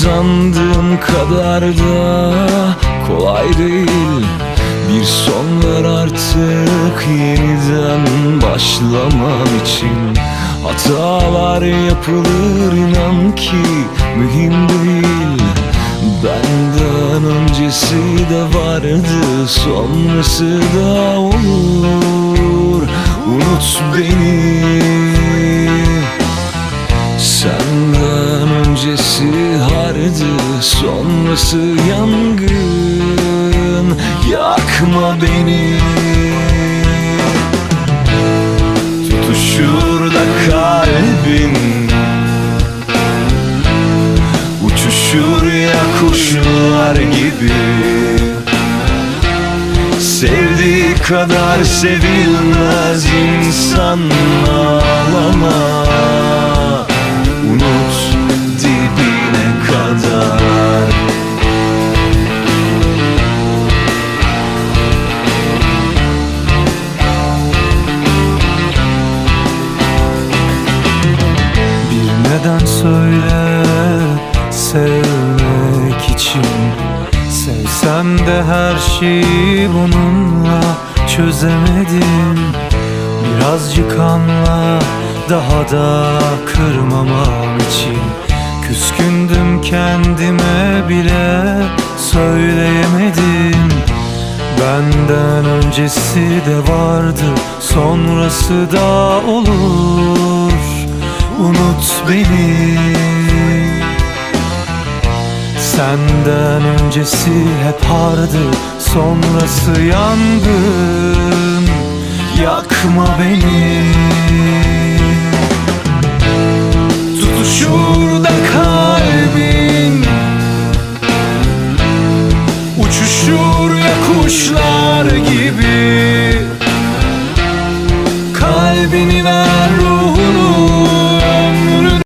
Sandığım kadar da kolay değil. Bir son ver artık yeniden başlamam için. Hatalar yapılır inan ki mühim değil. Benden öncesi de vardı sonrası da olur. Unut beni sonrası yangın. Yakma beni. Tutuşur da kalbin Uçuşur ya kuşlar gibi. Sevdiği kadar sevilmez insan ağlama Sevsem de her şeyi bununla çözemedim. Birazcık anla daha da kırmamam için. Küskündüm kendime bile söyleyemedim. Benden öncesi de vardı sonrası da olur. Unut beni Senden öncesi hep hardı sonrası yangın. Yakma beni. Tutuşur da kalbin Uçuşur ya kuşlar gibi. Kalbini ver